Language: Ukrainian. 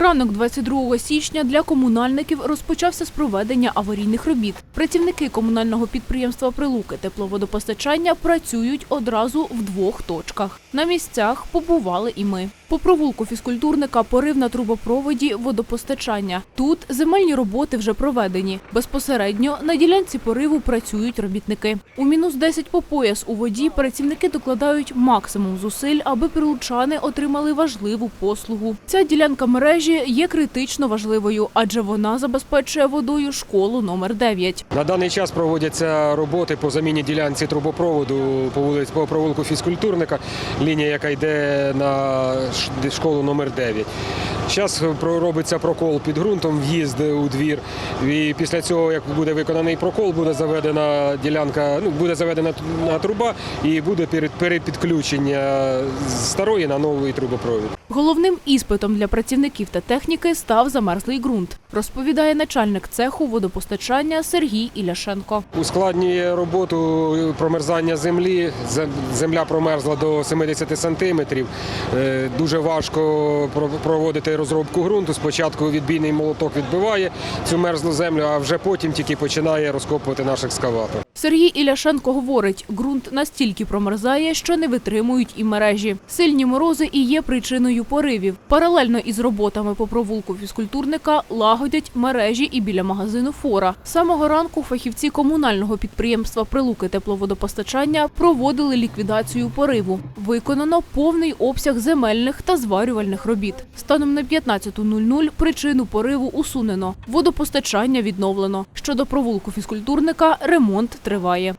Ранок 22 січня для комунальників розпочався з проведення аварійних робіт. Працівники комунального підприємства Прилуки тепловодопостачання працюють одразу в двох точках. На місцях побували і ми. По провулку фізкультурника порив на трубопроводі водопостачання. Тут земельні роботи вже проведені. Безпосередньо на ділянці пориву працюють робітники. У мінус 10 по пояс у воді працівники докладають максимум зусиль, аби прилучани отримали важливу послугу. Ця ділянка мережі є критично важливою, адже вона забезпечує водою школу номер 9. На даний час проводяться роботи по заміні ділянці трубопроводу по вулиці по провулку фізкультурника, лінія, яка йде на школу номер 9. Зараз робиться прокол під ґрунтом, в'їзд у двір. І після цього, як буде виконаний прокол, буде заведена ділянка, ну буде заведена труба і буде перепідключення старої на новий трубопровід. Головним іспитом для працівників та техніки став замерзлий ґрунт, розповідає начальник цеху водопостачання Сергій Іляшенко. Ускладнює роботу промерзання землі. Земля промерзла до 70 сантиметрів. Е, Дуже важко про- проводити розробку ґрунту. Спочатку відбійний молоток відбиває цю мерзлу землю, а вже потім тільки починає розкопувати наш екскаватор. Сергій Іляшенко говорить, ґрунт настільки промерзає, що не витримують і мережі. Сильні морози і є причиною поривів. Паралельно із роботами по провулку фізкультурника лагодять мережі і біля магазину Фора. Самого ранку фахівці комунального підприємства Прилуки тепловодопостачання проводили ліквідацію пориву. Виконано повний обсяг земельних та зварювальних робіт. Станом на 15.00 причину пориву усунено. Водопостачання відновлено. Щодо провулку фізкультурника ремонт триває.